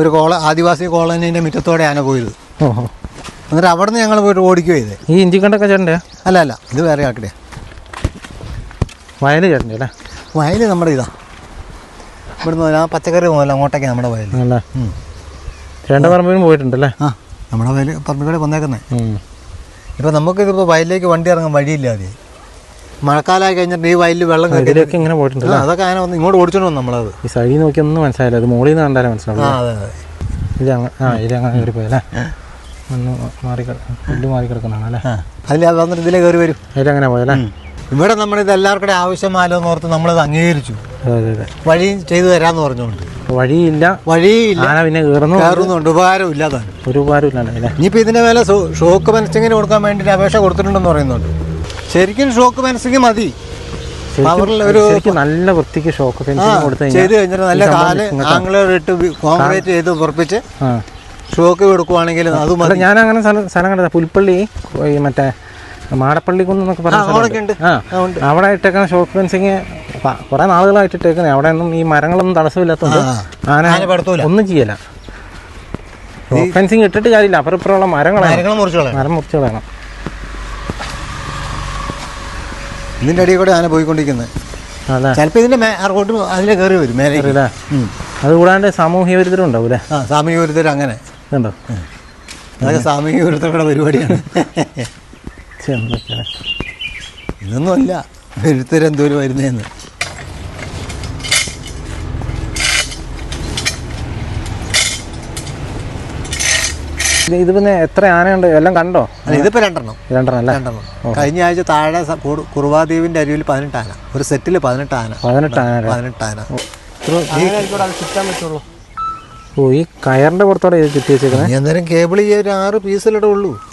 ഒരു കോള ആദിവാസി കോളനീന്റെ മുറ്റത്തോടെ ആന പോയത്. ഓഹോ. എന്നിട്ട് അവിടെ നിന്ന് ഞങ്ങൾ പോയിട്ട് ഓടിക്കുക ചെയ്തേ. ഈ ഇഞ്ചിക്കണ്ടൊക്കെ ചേട്ടന്റെ അല്ല അല്ല ഇത് വേറെ ആക്കടെ വയൽ ചേട്ടന്റെ അല്ലേ? വയൽ നമ്മുടെ ഇതാ. ഇവിടുന്ന് ആ പച്ചക്കറി പോകുമല്ലോ അങ്ങോട്ടേക്ക് നമ്മുടെ വയൽ അല്ലേ? ചേട്ടന്റെ പറമ്പിലും പോയിട്ടുണ്ടല്ലേ? ആ നമ്മുടെ വയൽ പറമ്പിലൂടെ വന്നേക്കുന്നത്. ഇപ്പം നമുക്കിതിപ്പോൾ വയലിലേക്ക് വണ്ടി ഇറങ്ങാൻ വഴിയില്ലാതെ മഴക്കാലമായി കഴിഞ്ഞിട്ട് ഈ വയലിൽ വെള്ളം കയറിയൊക്കെ ഇങ്ങനെ പോയിട്ടുണ്ട് അതൊക്കെ അങ്ങനെ വന്ന് ഇങ്ങോട്ട് ഓടിച്ചോണ്ട് വന്നു നമ്മളത്. ഈ സൈഡിൽ നോക്കി ഒന്നും മനസ്സിലായില്ല. അത് മുകളിൽ നിന്ന് കണ്ടാലേ മനസ്സിലാവും അതെ അതെ. ഇത് അങ്ങ് ആ ഇത് അങ്ങനെ കയറി പോയല്ലേ? ഒന്ന് മാറി പുല്ല് മാറി കിടക്കുന്നതാണ് അല്ലേ? അതിൽ അത് വന്നിട്ട് ഇതിലേ കയറി വരും. അതിലങ്ങനെ പോയല്ലേ? ഇവിടെ നമ്മളിത് എല്ലാവർക്കും ആവശ്യമായാലോന്ന് ആവശ്യമാലോ എന്ന് ഓർത്ത് നമ്മളത് അംഗീകരിച്ചു. വഴി ചെയ്തു തരാന്ന് പറഞ്ഞുകൊണ്ട്. വഴിയില്ല. വഴിയില്ല. ആന പിന്നെ കയറുന്നു. കയറുന്നുണ്ട് ഒരു ഇനിയിപ്പോൾ ഇതിന്റെ മേലെ ഷോക്ക് മനസ്സിങ്ങിന് കൊടുക്കാൻ വേണ്ടിയിട്ട് അപേക്ഷ കൊടുത്തിട്ടുണ്ടെന്ന് പറയുന്നുണ്ട്. ശരിക്കും ഷോക്ക് മനസ്സിങ് മതി. നല്ല വൃത്തിക്ക് ഷോക്ക് കൊടുത്തു കഴിഞ്ഞാൽ ചെയ്ത് നല്ല കാൽ കോൺക്രീറ്റ് ചെയ്ത് ഉറപ്പിച്ച് ഷോക്ക് കൊടുക്കുവാണെങ്കിൽ അത് മതി. ഞാൻ അങ്ങനെ സ്ഥലം കണ്ടത്. പുൽപ്പള്ളി മറ്റേ മാടപ്പള്ളിക്കുന്ന് എന്നൊക്കെ പറഞ്ഞ. ആ. അവിടെ ഇട്ടേക്കുന്ന ഷോക്ക് ഫെൻസിങ് കുറെ നാളുകളായിട്ട് ഇട്ടേക്കുന്നത് അവിടെ ഒന്നും ഈ മരങ്ങളൊന്നും തടസ്സമില്ലാത്തതുകൊണ്ട് ആ, ആന ഒന്നും ചെയ്യല. ഷോക്ക് ഫെൻസിങ് ഇട്ടിട്ട് കാര്യമില്ല. അപ്പുറപ്പുറമുള്ള മരങ്ങളാണ്. മരം മുറിച്ച് കളയണം ഇതിന്റെ അടിയിൽ കൂടെ ആന പോയിക്കൊണ്ടിരിക്കുന്നത് ചിലപ്പോൾ ഇതിന്റെ റോഡ് അങ്ങോട്ട് അതിലെ കയറി വരും മേലെ അതുകൂടാണ്ട് സാമൂഹ്യ വിരുദ്ധരും ഉണ്ടാവൂലേ? ആ സാമൂഹിക വിരുദ്ധർ അങ്ങനെ ഉണ്ടോ അതൊക്കെ സാമൂഹിക വിരുദ്ധരുടെ പരിപാടിയാണ്. എന്തൊക്കെയാണ് ഇതൊന്നുമല്ല വിരുദ്ധരെന്തോരം വരുന്നതെന്ന് ഇത് പിന്നെ എത്ര ആനയുണ്ട്? എല്ലാം കണ്ടോ? അല്ല ഇതിപ്പോ രണ്ടെണ്ണം. രണ്ടെണ്ണം അല്ലേ? രണ്ടെണ്ണം. കഴിഞ്ഞ ആഴ്ച താഴെ കുറുവാദ്വീപിന്റെ അരുവിൽ പതിനെട്ട് ആന. ഒരു സെറ്റിൽ പതിനെട്ട് ആന. പതിനെട്ട് ആന? പതിനെട്ട് ആന. ഓ ഈ കയറിന്റെ പുറത്തോടെ കിട്ടിയേക്കുന്നത് എന്തായാലും വെച്ചേക്കുന്നത് കേബിൾ ഈ ഒരു ആറ് പീസിലിടെ ഉള്ളൂ. പൊട്ടിക്കണ്ട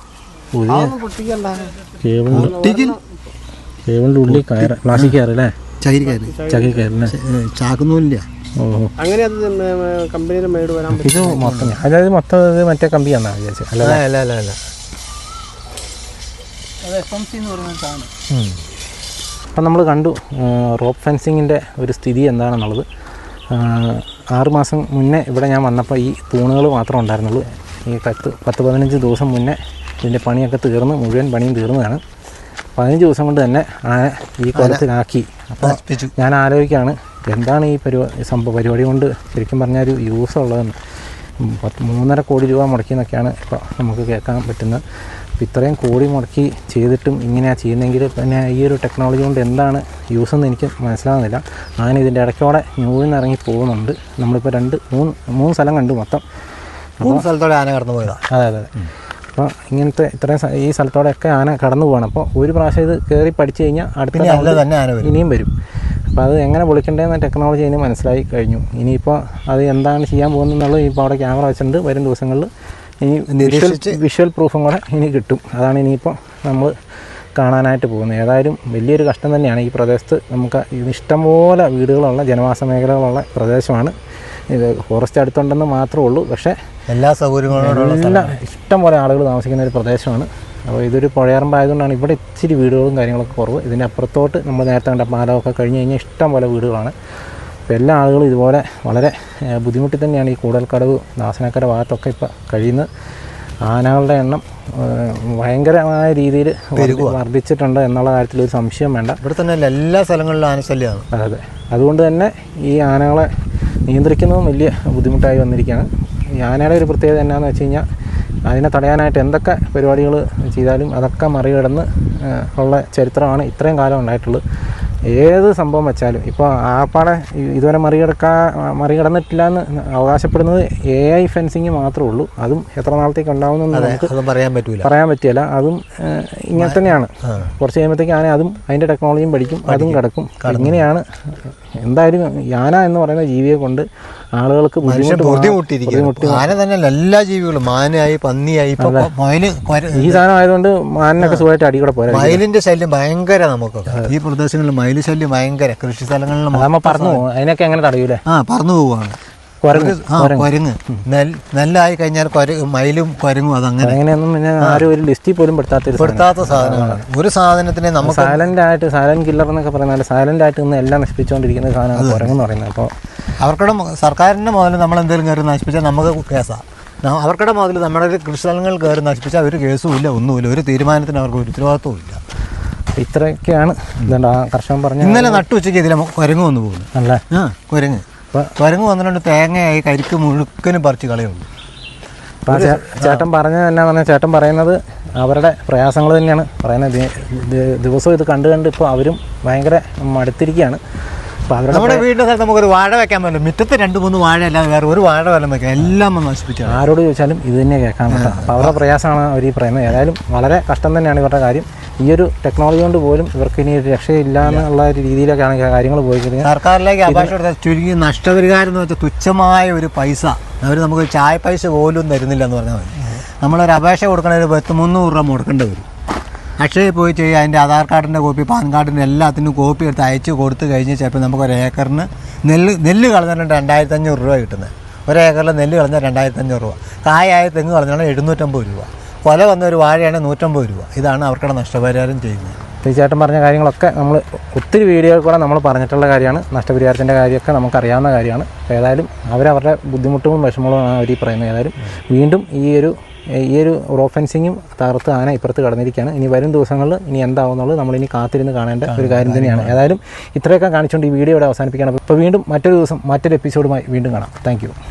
കേബിളിന്റെ ഉള്ളിൽ കയറ് പ്ലാസ്റ്റിക് കയറ്. അല്ലേ ചകിരിക്കാര് ചക്കി കയറില്ലേ ചാക്കുന്നില്ല അങ്ങനെ അത് കമ്പനിയുടെ മേട് വരാൻ ഇത് മൊത്തം അതായത് മൊത്തം ഇത് മറ്റേ കമ്പിയാന്നാ വിചാരിച്ചത് അല്ല? അല്ല അല്ല അല്ല അപ്പം നമ്മൾ കണ്ടു റോപ്പ് ഫെൻസിങ്ങിന്റെ ഒരു സ്ഥിതി എന്താണെന്നുള്ളത്. ആറുമാസം ആറ് മാസം മുന്നേ ഇവിടെ ഞാൻ വന്നപ്പോൾ ഈ തൂണുകൾ മാത്രമേ ഉണ്ടായിരുന്നുള്ളൂ. ഈ പത്ത് പത്ത് പതിനഞ്ച് ദിവസം മുന്നേ ഇതിന്റെ പണിയൊക്കെ തീർന്ന് മുഴുവൻ പണിയും തീർന്നതാണ്. പതിനഞ്ച് ദിവസം കൊണ്ട് തന്നെ ആന ഈ കൊലത്തിലാക്കി. അപ്പോൾ ഞാൻ ആലോചിക്കുകയാണ് എന്താണ് ഈ പരിപാടി സംഭവ പരിപാടി കൊണ്ട് ശരിക്കും പറഞ്ഞാൽ ഒരു യൂസ് ഉള്ളതെന്ന്. പത്ത് മൂന്നര കോടി രൂപ മുടക്കി മുടക്കിയെന്നൊക്കെയാണ് ഇപ്പോൾ നമുക്ക് കേൾക്കാൻ പറ്റുന്നത്. അപ്പോൾ ഇത്രയും കോടി മുടക്കി ചെയ്തിട്ടും ഇങ്ങനെയാണ് ചെയ്യുന്നതെങ്കിൽ പിന്നെ ഈ ഒരു ടെക്നോളജി കൊണ്ട് എന്താണ് യൂസ് എന്ന് എനിക്ക് മനസ്സിലാകുന്നില്ല ഞാൻ ഇതിന്റെ ഇടയ്ക്കോടെ ന്യൂവിൽ നിന്ന് ഇറങ്ങി പോകുന്നുണ്ട്. നമ്മളിപ്പോൾ രണ്ട് മൂന്ന് മൂന്ന് സ്ഥലം കണ്ടു മൊത്തം. മൂന്ന് സ്ഥലത്തോടെ ആന കടന്നു പോയതാ അതെ അതെ. അതെ അപ്പോൾ ഇങ്ങനത്തെ ഇത്രയും ഈ സ്ഥലത്തോടെയൊക്കെ ആന കടന്നു പോകണം അപ്പോൾ ഒരു പ്രാവശ്യം ഇത് കയറി പഠിച്ചു കഴിഞ്ഞാൽ അടുത്ത പിന്നെ അല്ല തന്നെ ആന വരും. ഇനിയും വരും. അപ്പോൾ അത് എങ്ങനെ പൊളിക്കേണ്ടതെന്ന് ടെക്നോളജി ഇനി മനസ്സിലായി കഴിഞ്ഞു. ഇനിയിപ്പോൾ അത് എന്താണ് ചെയ്യാൻ പോകുന്നത് പോകുന്നതെന്നുള്ളത് ഇപ്പോൾ അവിടെ ക്യാമറ വെച്ചിട്ടുണ്ട്. വരും ദിവസങ്ങളിൽ ഇനി വിഷ്വൽ നിരീക്ഷിച്ച് വിഷ്വൽ പ്രൂഫും കൂടെ ഇനി കിട്ടും. അതാണ് ഇനിയിപ്പോൾ നമ്മൾ കാണാനായിട്ട് പോകുന്നത്. ഏതായാലും വലിയൊരു കഷ്ടം തന്നെയാണ് ഈ പ്രദേശത്ത് നമുക്ക് ഇഷ്ടംപോലെ വീടുകളുള്ള ജനവാസ മേഖലകളുള്ള പ്രദേശമാണ്. ഇത് ഫോറസ്റ്റ് അടുത്തുണ്ടെന്ന് മാത്രമേ ഉള്ളൂ. പക്ഷേ എല്ലാ സൗകര്യങ്ങളോടുള്ള എല്ലാ ഇഷ്ടം പോലെ ആളുകൾ താമസിക്കുന്ന ഒരു പ്രദേശമാണ്. അപ്പോൾ ഇതൊരു പുഴയറമ്പായതുകൊണ്ടാണ് ഇവിടെ ഇച്ചിരി വീടുകളും കാര്യങ്ങളൊക്കെ കുറവ്. ഇതിന്റെ അപ്പുറത്തോട്ട് നമ്മൾ നേരത്തെ കണ്ട പാലമൊക്കെ കഴിഞ്ഞ് കഴിഞ്ഞാൽ ഇഷ്ടം പോലെ വീടുകളാണ്. അപ്പോൾ എല്ലാ ആളുകളും ഇതുപോലെ വളരെ ബുദ്ധിമുട്ടി തന്നെയാണ് ഈ കൂടൽക്കടവ് ദാസനക്കര ഭാഗത്തൊക്കെ ഇപ്പോൾ കഴിയുന്നത്. ആനകളുടെ എണ്ണം ഭയങ്കരമായ രീതിയിൽ വർദ്ധിച്ചിട്ടുണ്ട് എന്നുള്ള കാര്യത്തിൽ ഒരു സംശയം വേണ്ട. ഇവിടെ തന്നെ എല്ലാ സ്ഥലങ്ങളിലും ആനശല്യമാണ്. അതെ. അതുകൊണ്ട് തന്നെ ഈ ആനകളെ നിയന്ത്രിക്കുന്നതും വലിയ ബുദ്ധിമുട്ടായി വന്നിരിക്കുകയാണ്. യാനയുടെ ഒരു പ്രത്യേകത എന്നാന്ന് വെച്ച് കഴിഞ്ഞാൽ അതിനെ തടയാനായിട്ട് എന്തൊക്കെ പരിപാടികൾ ചെയ്താലും അതൊക്കെ മറികടന്ന് ഉള്ള ചരിത്രമാണ് ഇത്രയും കാലം ഉണ്ടായിട്ടുള്ളത്. ഏത് സംഭവം വെച്ചാലും ഇപ്പോൾ ആപ്പാടെ ഇതുവരെ മറികടക്കാ മറികടന്നിട്ടില്ല എന്ന് അവകാശപ്പെടുന്നത് എ ഐ ഫെൻസിങ് മാത്രമേ ഉള്ളൂ. അതും എത്ര നാളത്തേക്ക് ഉണ്ടാവുമെന്ന് നമുക്ക് പറയാൻ പറ്റില്ല പറയാൻ പറ്റില്ല. അതും ഇങ്ങനെ തന്നെയാണ്. കുറച്ച് കഴിയുമ്പോഴത്തേക്ക് ആന അതും അതിന്റെ ടെക്നോളജിയും പഠിക്കും അതും കിടക്കും. ഇങ്ങനെയാണ് എന്തായാലും യാന എന്ന് പറയുന്ന ജീവിയെ കൊണ്ട് ആളുകൾക്ക് ബുദ്ധിമുട്ടിയിരിക്കുന്നു ആന തന്നെയല്ല എല്ലാ ജീവികളും. മാനായി പന്നിയായി ഈ സാധനം ആയതുകൊണ്ട് മാനിനൊക്കെ സുഖമായിട്ട് അടികൂടെ പോരാ. മയിലിന്റെ ശല്യം ഭയങ്കര നമുക്ക് ഈ പ്രദേശങ്ങളിൽ മയിൽ ശല്യം ഭയങ്കര. കൃഷി സ്ഥലങ്ങളിലും അതാകുമ്പോൾ പറഞ്ഞു പോകും അതിനൊക്കെ എങ്ങനെ തടയൂലേ? ആ പറന്നു പോവാണ് കുരങ്ങ് നെല്ലായി കഴിഞ്ഞാൽ കൊര മയിലും കുരങ്ങും അതങ്ങനെ. അങ്ങനെയൊന്നും പിന്നെ ആരും ഒരു ലിസ്റ്റിൽ പോലും പെടുത്താത്ത പെടുത്താത്ത സാധനമാണ് ഒരു സാധനത്തിനെ നമുക്ക് സൈലന്റ് ആയിട്ട് സൈലന്റ് കില്ലർ എന്നൊക്കെ പറയുന്നത് സൈലന്റ് ആയിട്ട് ഇന്ന് എല്ലാം നശിപ്പിച്ചുകൊണ്ടിരിക്കുന്ന സാധനമാണ് കുരങ്ങെന്ന് പറയുന്നത്. അപ്പോൾ അവർക്കിടെ സർക്കാരിന്റെ സർക്കാരിന്റെ മുതൽ നമ്മൾ എന്തെങ്കിലും കയറി നശിപ്പിച്ചാൽ നമുക്ക് കേസാണ് അവർക്കിടെ മുതൽ നമ്മുടെ ഒരു കൃഷി സ്ഥലങ്ങൾ കയറി നശിപ്പിച്ചാൽ ഒരു കേസും ഇല്ല ഒന്നുമില്ല. ഒരു തീരുമാനത്തിന് അവർക്ക് ഒരു ഉത്തരവാദിത്വവും ഇല്ല. ഇത്രയൊക്കെയാണ്. കർഷകൻ പറഞ്ഞു ഇന്നലെ നട്ടുച്ചയ്ക്ക് ഇതിലെ കുരങ്ങ് വന്നു പോകുന്നു. അല്ലേ? ആ കുരങ്ങ്. കുരങ്ങ് വന്നിട്ടുണ്ട് തേങ്ങയായി കരിക്ക് മുഴുക്കനും പറിച്ച് കളയുള്ളൂ ചേട്ടൻ പറഞ്ഞത് എന്നാ പറഞ്ഞാൽ ചേട്ടൻ പറയുന്നത് അവരുടെ പ്രയാസങ്ങൾ തന്നെയാണ്. പറയുന്നത് ദിവസവും ഇത് കണ്ട് കണ്ട് ഇപ്പോൾ അവരും ഭയങ്കര മടുത്തിരിക്കുകയാണ്. നമ്മുടെ വീടിന്റെ സ്ഥലത്ത് നമുക്കൊരു വാഴ വെക്കാൻ പറ്റില്ല. മിറ്റത്ത് രണ്ട് മൂന്ന് വാഴ അല്ലാതെ വേറെ ഒരു വാഴ വല്ലതും വെക്കാം. എല്ലാം ഒന്ന് നശിപ്പിച്ചു ആരോട് ചോദിച്ചാലും ഇത് തന്നെ കേൾക്കാൻ പറ്റാം. അപ്പോൾ അവരുടെ പ്രയാസമാണ് അവർ ഈ പറയുന്നത്. ഏതായാലും വളരെ കഷ്ടം തന്നെയാണ് ഇവരുടെ കാര്യം. ഈ ഒരു ടെക്നോളജി കൊണ്ട് പോലും ഇവർക്ക് ഇനി ഒരു രക്ഷയില്ല എന്നുള്ള ഒരു രീതിയിലൊക്കെയാണ് കാര്യങ്ങൾ പോയി സർക്കാരിലേക്ക് അപേക്ഷ കൊടുത്താൽ ചുരുങ്ങി നഷ്ടപരിഹാരം എന്ന് വെച്ചാൽ തുച്ഛമായ ഒരു പൈസ. അവർ നമുക്ക് ചായ പൈസ പോലും തരുന്നില്ല എന്ന് പറഞ്ഞാൽ മതി. നമ്മളൊരു അപേക്ഷ കൊടുക്കണ ഒരു പത്ത് മുന്നൂറ് രൂപ മുടക്കേണ്ടി വരും. അക്ഷയയിൽ പോയി ചെയ്യുക അതിന്റെ ആധാർ കാർഡിന്റെ കോപ്പി പാൻ കാർഡിന്റെ എല്ലാത്തിനും കോപ്പി എടുത്ത് അയച്ച് കൊടുത്തു കഴിഞ്ഞ് ചിലപ്പോൾ നമുക്ക് ഒരു ഏക്കറിന് നെല്ല് നെല്ല് കളഞ്ഞിട്ടുണ്ട് രണ്ടായിരത്തി അഞ്ഞൂറ് രൂപ കിട്ടുന്നത്. ഒരു ഏക്കറിൽ നെല്ല് കളഞ്ഞാൽ രണ്ടായിരത്തി അഞ്ഞൂറ് രൂപ. കായായ തെങ്ങ് കളഞ്ഞാൽ എഴുന്നൂറ്റമ്പത് രൂപ. കൊല വന്ന ഒരു വാഴയാണ് നൂറ്റമ്പത് രൂപ. ഇതാണ് അവർക്കുടെ നഷ്ടപരിഹാരം ചെയ്യുന്നത്. തീർച്ചയായിട്ടും പറഞ്ഞ കാര്യങ്ങളൊക്കെ നമ്മൾ ഒത്തിരി വീഡിയോയിൽ കൂടെ നമ്മൾ പറഞ്ഞിട്ടുള്ള കാര്യമാണ്. നഷ്ടപരിഹാരത്തിന്റെ കാര്യമൊക്കെ നമുക്കറിയാവുന്ന കാര്യമാണ്. ഏതായാലും അവരവരുടെ ബുദ്ധിമുട്ടും വിഷമങ്ങളും അവർ ഈ പറയുന്നത്. ഏതായാലും വീണ്ടും ഈ ഒരു ഈ ഒരു റോ ഫെൻസിങ്ങും തകർത്ത് ആന ഇപ്പുറത്ത് കടന്നിരിക്കുകയാണ്. ഇനി വരും ദിവസങ്ങളിൽ ഇനി എന്താവുന്നുള്ളത് നമ്മളിനി കാത്തിരുന്ന് കാണേണ്ട ഒരു കാര്യം തന്നെയാണ്. ഏതായാലും ഇത്രയൊക്കെ കാണിച്ചുകൊണ്ട് ഈ വീഡിയോ ഇവിടെ അവസാനിപ്പിക്കണം അപ്പോൾ വീണ്ടും മറ്റൊരു ദിവസം മറ്റൊരു എപ്പിസോഡുമായി വീണ്ടും കാണാം. താങ്ക്